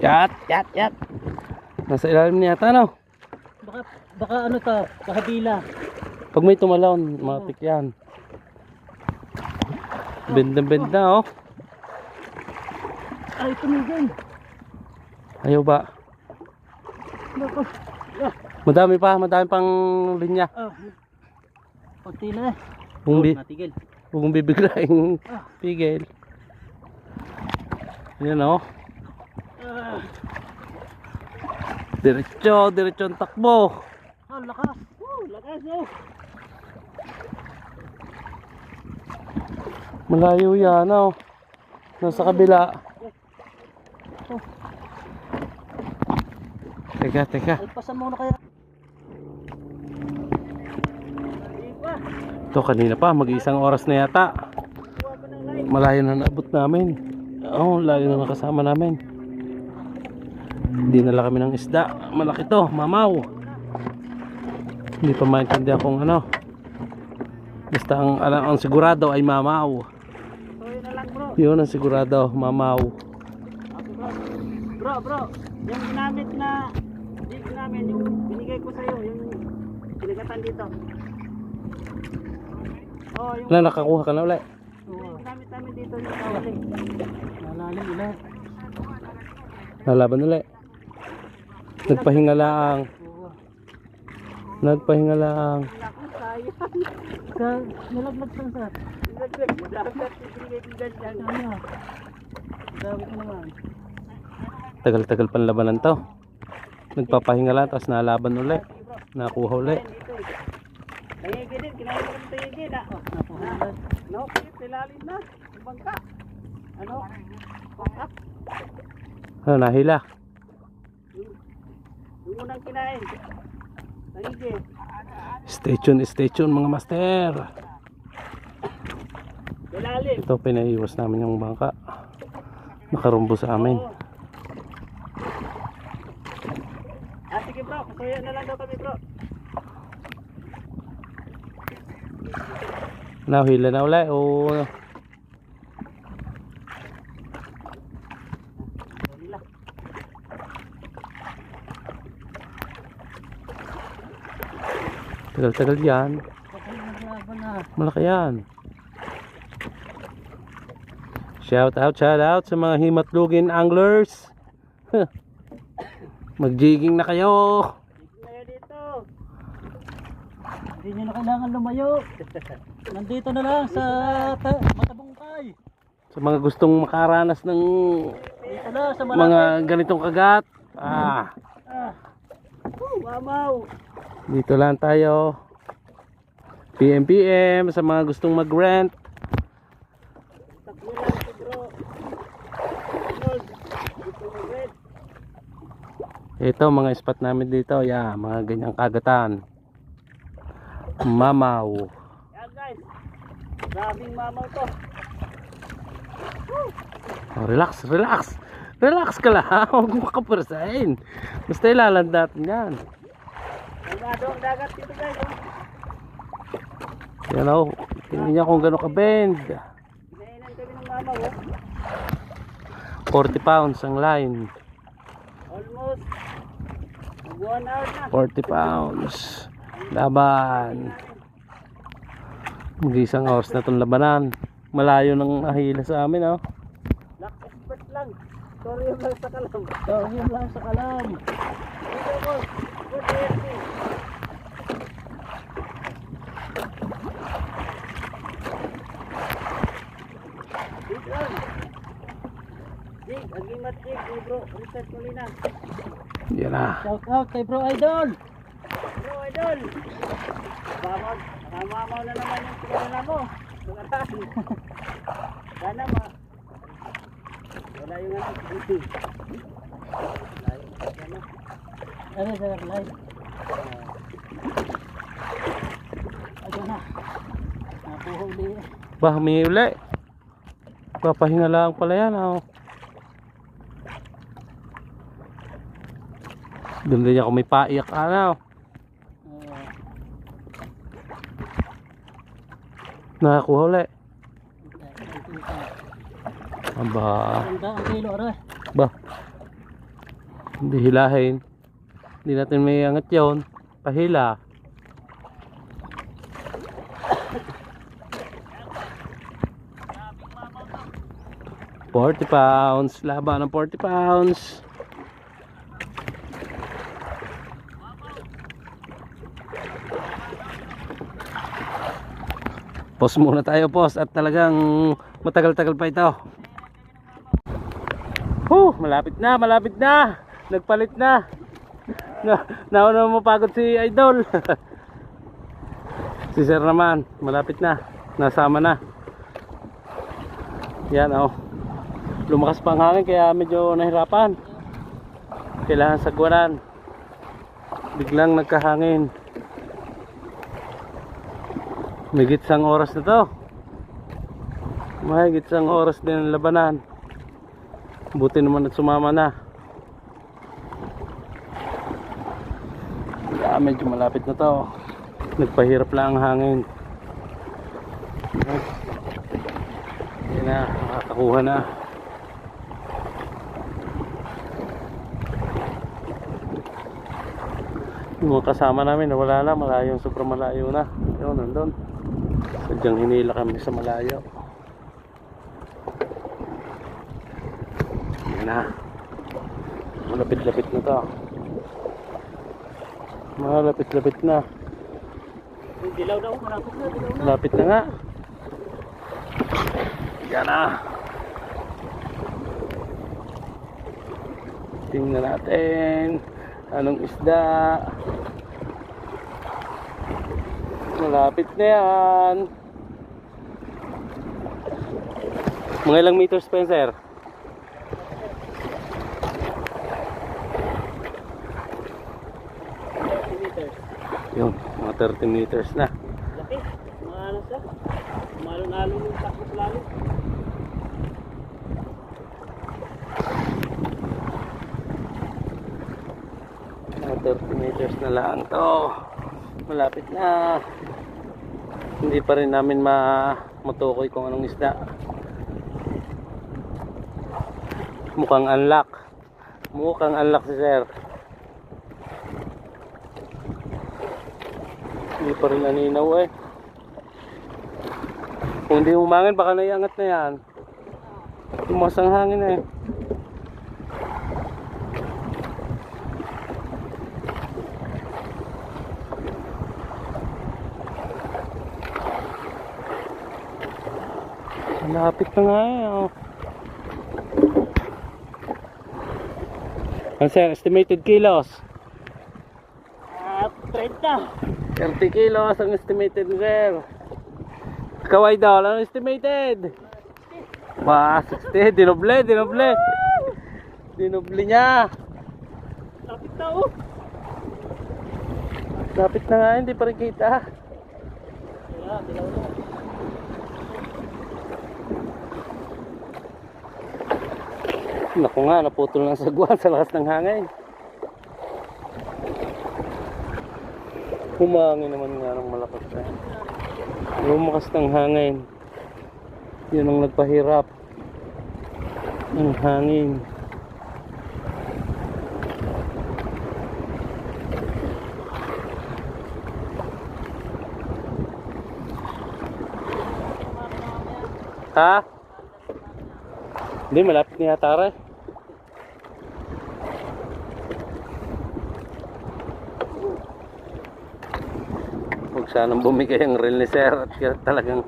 Yat, yat, yat. Nasa ilalim niya yata, no? Baka, baka ano to, kahabila. Pag may tumalon, matik yan. Benda-benda, oh. Ay, tumigil. Ayaw ba? Nako. Ah, Madami pa, madami pang linya. ah. Kunti na eh. Kung, bi Natigil. kung bibiglaing Ah. pigil. Yan, oh. Diretso, diretso ang takbo. ah, lakas. Oh, lakas oh. Malayo yan, oh. Nasa kabila. Teka, teka. Alpasan mo na kaya. Ito kanina pa, mag-iisang oras na yata. Malayo na naabot namin. Oo, oh, layo na nakasama namin. Hindi nala kami ng isda. Malaki to, mamaw. Hindi pa maintindihan kung ano. Basta ang, ang, ang sigurado ay mamaw. Yun na lang bro. Yun ang sigurado, mamaw. Bro. Bro. Yung ginamit na jig namin, yung binigay ko sa'yo, yung pinagatan dito. Oh, yung, Wala, nakakuha ka na ulit. yung ginamit namin dito yung kawali. Nalalim ulit. Nalaban ulit. Nagpahinga lang. Nagpahinga lang. Sa, nalaglag saan sa? Nalaglag. Dapat ibigay dyan yan. Ano? Dawit mo naman. Tagal-tagal pang labanan to. Nagpapahinga lang, tapos nalaban ulit. Nakuha ulit. Dito eh. Tayigi din, kinain ko ng tayigi na. Oh, napuhulan. No, kaya silalim na. Bangka. Ano? Bangka. Ano, nahila. Yung unang kinain. Tayigi. Stay tuned, stay tuned mga master. Silalim. Ito pinaiwas namin yung bangka. Nakarumbo sa amin. Oo. Ah, sige bro. Kasuya na lang daw kami bro. Nahila na ulit. O tagal-tagal yan. Malaki yan. Shout out, shout out sa mga himatlugin anglers. Mag-jigging na kayo. Hindi nyo na kailangan lumayo. Nandito na lang sa ta- matabungkay. Sa mga gustong makaranas ng na mga ganitong kagat. Ah, Ah. Mamaw. Dito lang tayo. PM PM sa mga gustong mag-rent. Takbo lang ito mga spot namin dito. Yeah, mga ganyang kagatan. Mamaw. Yan guys. Grabing mamaw to. Oh, relax, relax. Relax ka lang. Huwag mo kapersahin. Basta ilalandatin yan. Ang dagat dito guys. oh. Yan o. Tingnan niya kung gano'n ka-bend. Kinainan kami ng mamaw oh. 40 pounds ang line. Almost. Mag one hour na. 40 pounds. Laban. Mag-isang oras na itong labanan. Malayo nang nahila sa amin oh. Lock expert lang. Sorry lang sa kalam. Sorry lang sa kalam. Dito ko. Good energy. Dito. Jig, agimat jig, eh, bro. Reset mo lina. Yan na. Shout out kay Bro Idol. Bro Idol. Bamag, namamaw na naman yung pinala mo. Sunatan. Sana ma. Wala yung ano. Yung ano. Ano sa live? Ayun na. Napuhuli. Ba, humingi uli. Papahinga lang pala yan oh. Doon din ako may paiyak ano. Uh, Nakakuha uli. Aba. Aray. Ba. Hindi hilahin. Hindi natin may angat yun. Pahila. Forty pounds. Laban ng 40 pounds. Pause muna tayo, pause. At talagang matagal-tagal pa ito. Huh, malapit na, malapit na. Nagpalit na. Na, nauna mo pagod si Idol. si Sir naman, malapit na. Nasama na. Yan oh. Lumakas pa ang hangin kaya medyo nahirapan. Kailangan sagwaran. Biglang nagkahangin. May gitsang oras na to. May gitsang oras din ang labanan. Buti naman at sumama na. Yeah, medyo malapit na to. Nagpahirap lang ang hangin. Yan na, makakakuha na. Yung mga kasama namin nawala na, malayo, sobrang malayo na. Yun, nandun. Sadyang hinila kami sa malayo. Yan na. Malapit-lapit na to. Malapit-lapit na. Dilaw daw, malapit na, dilaw na. Malapit na nga. Yan na. Tingnan natin. Anong isda? Malapit na yan. Mga ilang meters, Spencer? Meters. Yun, mga 30 meters na. Laki. Mga ano siya. Malon-alon yung takbo sa lalim. Mga 30 meters na lang to. Malapit na. Hindi pa rin namin ma matukoy kung anong isda. Mukhang unlock. Mukhang unlock si sir. Hindi pa rin naninaw eh. Kung hindi humangin baka naiangat na yan. Tumas ang hangin eh. Malapit na nga eh. Oh. Ano sir, estimated kilos? Ah, 30. 30 kilos ang estimated sir. Kaway daw, ano estimated? Ba, 60, dinoble, dinoble. Dinoble niya. Lapit na oh. Lapit na nga, hindi pa rin kita. Wala, dilaw na. Naku nga, naputol ng sagwan sa lakas ng hangin. Humangin naman nga ng malakas na. Lumakas ng hangin. Yun ang nagpahirap. Ang hangin. Ha? Hindi, malapit ni Hatara eh. Huwag sanang bumigay ang reel ni Sir at talagang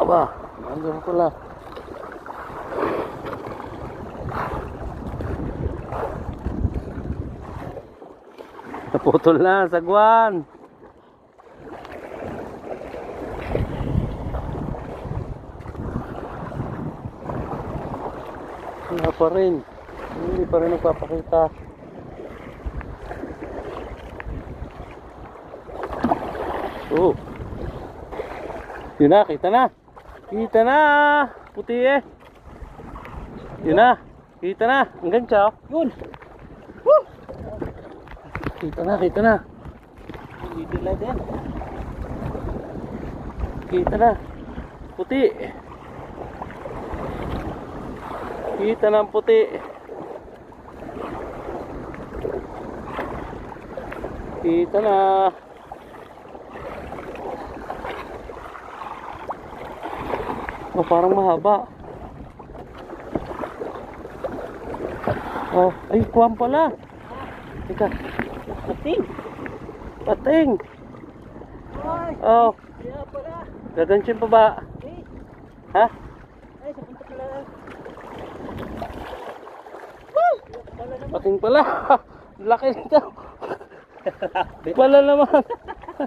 Aba, nandun pala. Naputol na, sagwan. Wala pa rin. Hindi pa rin nagpapakita. Oh. Yun na, kita na. Kita na. Puti eh. Yun na. Kita na. Ang ganda oh. Yun. Kita na, kita na. Hindi din. Kita na. Puti. Kita ng puti. Kita na. Oh, parang mahaba. Oh, ay, kuwam pala. Teka, Ating. pating. Ay, Oh, gagansyon pa ba? Eh, Ha? ay, sa punta pala. Pala naman. Pating pala. Laki nito. Pala naman.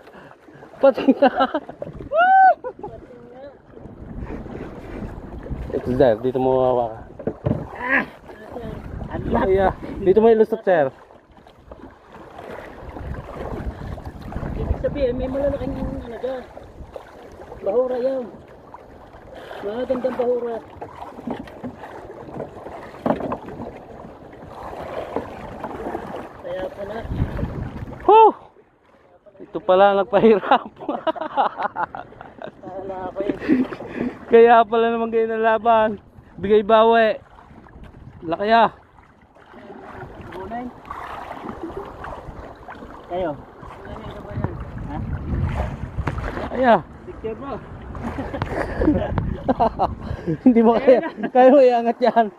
Pating na. Ito sir, dito mo hawakan. Ang lahat. Ay, ah, dito mo ilusot sir. Ibig sabihin, may malalaking ano dyan. Bahura yan. Mga gandang bahura. Kaya pala. Huh! Ito pala ang nagpahirap. Yun. Kaya pala naman kayo nalaban. Bigay bawi. Laki ah. Kayo. Ha? Ay ah. Picture mo. Hindi mo kaya. Kaya mo iangat yan.